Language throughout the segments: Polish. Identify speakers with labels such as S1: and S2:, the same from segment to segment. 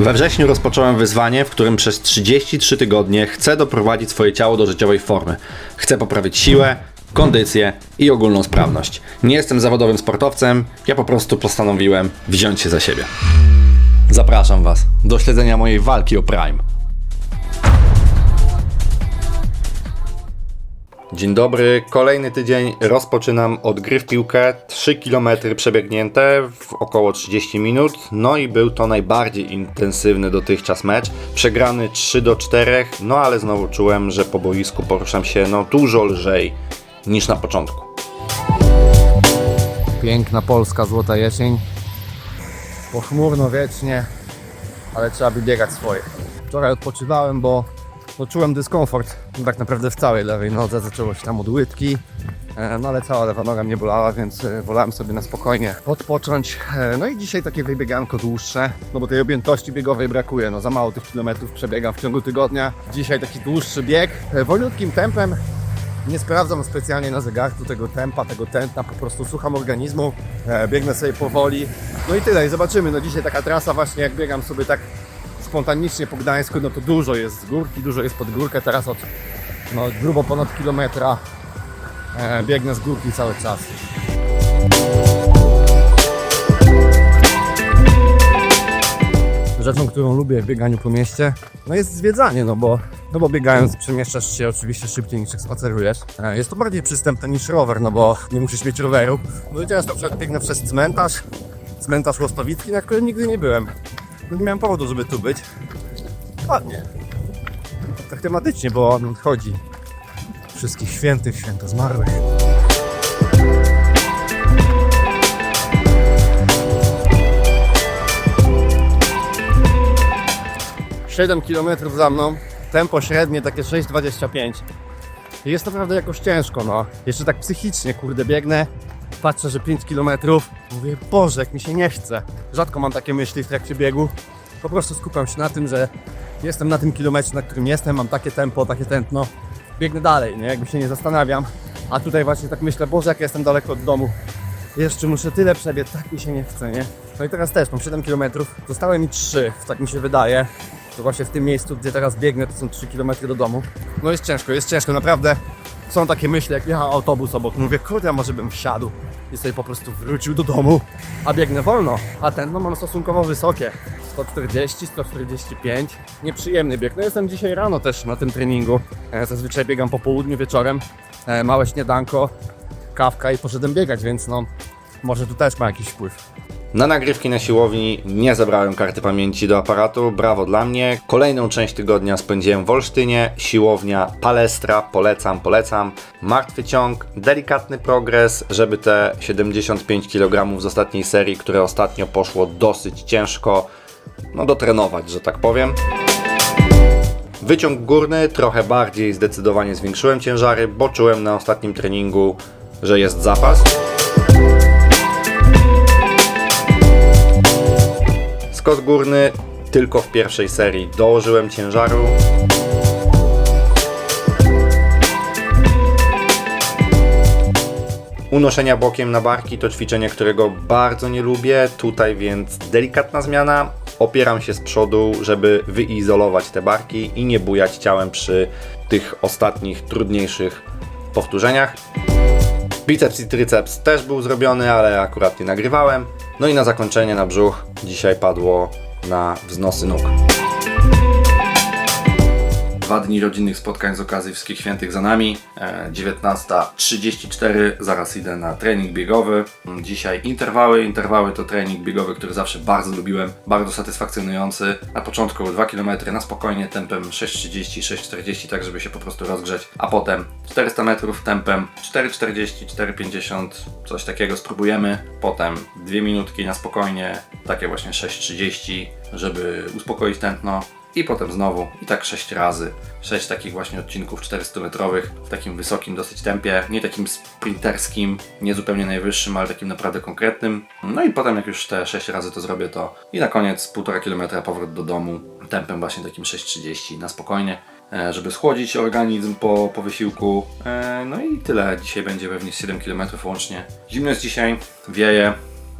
S1: We wrześniu rozpocząłem wyzwanie, w którym przez 33 tygodnie chcę doprowadzić swoje ciało do życiowej formy. Chcę poprawić siłę, kondycję i ogólną sprawność. Nie jestem zawodowym sportowcem, ja po prostu postanowiłem wziąć się za siebie. Zapraszam Was do śledzenia mojej walki o Prime. Dzień dobry, kolejny tydzień rozpoczynam od gry w piłkę. 3 km przebiegnięte w około 30 minut. No i był to najbardziej intensywny dotychczas mecz. Przegrany 3 do 4, no ale znowu czułem, że po boisku poruszam się no dużo lżej niż na początku.
S2: Piękna polska złota jesień. Pochmurno wiecznie, ale trzeba wybiegać swoje. Wczoraj odpoczywałem, bo no, czułem dyskomfort tak naprawdę w całej lewej nodze. Zaczęło się tam od łydki, e, no ale cała lewa noga mnie bolała, więc e, wolałem sobie na spokojnie odpocząć. E, No i dzisiaj takie wybieganko dłuższe, no bo tej objętości biegowej brakuje. No za mało tych kilometrów przebiegam w ciągu tygodnia. Dzisiaj taki dłuższy bieg, wolniutkim tempem, nie sprawdzam specjalnie na zegarku tego tempa, tego tętna, po prostu słucham organizmu, biegnę sobie powoli. No i tyle, i zobaczymy. No dzisiaj taka trasa właśnie, jak biegam sobie tak spontanicznie po Gdańsku, no to dużo jest z górki, dużo jest pod górkę. Teraz od no, grubo ponad kilometra e, biegnę z górki cały czas. Rzeczą, którą lubię w bieganiu po mieście, no jest zwiedzanie, no bo, no bo biegając przemieszczasz się oczywiście szybciej niż spacerujesz. E, Jest to bardziej przystępne niż rower, no bo nie musisz mieć roweru. No i teraz na przykład biegnę przez cmentarz, cmentarz Łostowicki, na którym nigdy nie byłem. Nie miałem powodu, żeby tu być. Ładnie. Tak tematycznie, bo on odchodzi. Wszystkich świętych, święto zmarłych. 7 km za mną, tempo średnie takie 6,25. I Jest naprawdę jakoś ciężko, no. Jeszcze tak psychicznie, kurde, biegnę, patrzę, że 5 km, mówię, Boże, jak mi się nie chce. Rzadko mam takie myśli w trakcie biegu. Po prostu skupiam się na tym, że jestem na tym kilometrze, na którym jestem, mam takie tempo, takie tętno. Biegnę dalej, nie? Jakby się nie zastanawiam. A tutaj właśnie tak myślę, Boże, jak ja jestem daleko od domu. Jeszcze muszę tyle przebiec, tak mi się nie chce, nie? No i teraz też mam 7 km, zostały mi 3, tak mi się wydaje. To właśnie w tym miejscu, gdzie teraz biegnę, to są 3 km do domu. No jest ciężko, jest ciężko, naprawdę. Są takie myśli, jak jechał autobus obok, mówię, kurde, może bym wsiadł i sobie po prostu wrócił do domu, a biegnę wolno, a ten no mam stosunkowo wysokie. 140, 145, nieprzyjemny bieg. No jestem dzisiaj rano też na tym treningu, E, zazwyczaj biegam po południu, wieczorem, E, małe śniadanko, kawka i poszedłem biegać, więc no może tu też ma jakiś wpływ.
S1: Na nagrywki na siłowni nie zabrałem karty pamięci do aparatu, brawo dla mnie. Kolejną część tygodnia spędziłem w Olsztynie, siłownia, palestra, polecam, polecam. Martwy ciąg, delikatny progres, żeby te 75 kg z ostatniej serii, które ostatnio poszło dosyć ciężko, no dotrenować, że tak powiem. Wyciąg górny, trochę bardziej zdecydowanie zwiększyłem ciężary, bo czułem na ostatnim treningu, że jest zapas. Skos górny tylko w pierwszej serii dołożyłem ciężaru. Unoszenia bokiem na barki to ćwiczenie, którego bardzo nie lubię. Tutaj więc delikatna zmiana. Opieram się z przodu, żeby wyizolować te barki i nie bujać ciałem przy tych ostatnich, trudniejszych powtórzeniach. Biceps i tryceps też był zrobiony, ale akurat nie nagrywałem. No i na zakończenie na brzuch dzisiaj padło na wznosy nóg. Dwa dni rodzinnych spotkań z okazji Wszystkich Świętych za nami. E, 19.34, zaraz idę na trening biegowy. Dzisiaj interwały. Interwały to trening biegowy, który zawsze bardzo lubiłem, bardzo satysfakcjonujący. Na początku 2 km na spokojnie tempem 6.30, 6.40, tak żeby się po prostu rozgrzeć, a potem 400 metrów tempem 4.40, 4.50, coś takiego spróbujemy. Potem 2 minutki na spokojnie, takie właśnie 6.30, żeby uspokoić tętno. I potem znowu i tak 6 razy. 6 takich właśnie odcinków 400 metrowych w takim wysokim dosyć tempie, nie takim sprinterskim, nie zupełnie najwyższym, ale takim naprawdę konkretnym. No i potem jak już te 6 razy to zrobię to i na koniec 1,5 km powrót do domu tempem właśnie takim 6,30 na spokojnie e, żeby schłodzić organizm po, po wysiłku. E, No i tyle. Dzisiaj będzie pewnie 7 km łącznie. Zimno jest dzisiaj, wieje,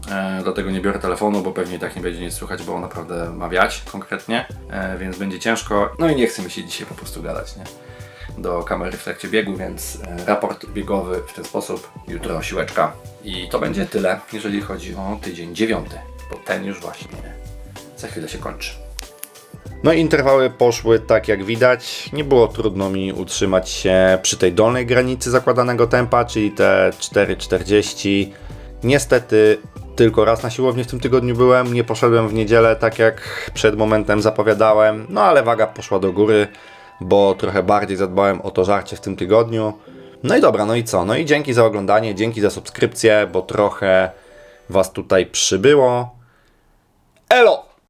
S3: E, dlatego nie biorę telefonu, bo pewnie tak nie będzie nic słychać, bo naprawdę ma wiać konkretnie, e, więc będzie ciężko. No i nie chce mi się dzisiaj po prostu gadać, nie? Do kamery w trakcie biegu, więc e, raport biegowy w ten sposób. Jutro siłeczka. I to będzie tyle, jeżeli chodzi o tydzień dziewiąty, bo ten już właśnie za chwilę się kończy.
S1: No interwały poszły tak jak widać. Nie było trudno mi utrzymać się przy tej dolnej granicy zakładanego tempa, czyli te 4,40. Niestety tylko raz na siłowni w tym tygodniu byłem. Nie poszedłem w niedzielę tak jak przed momentem zapowiadałem. No ale waga poszła do góry, bo trochę bardziej zadbałem o to żarcie w tym tygodniu. No i dobra, no i co? No i dzięki za oglądanie, dzięki za subskrypcję, bo trochę Was tutaj przybyło. Elo!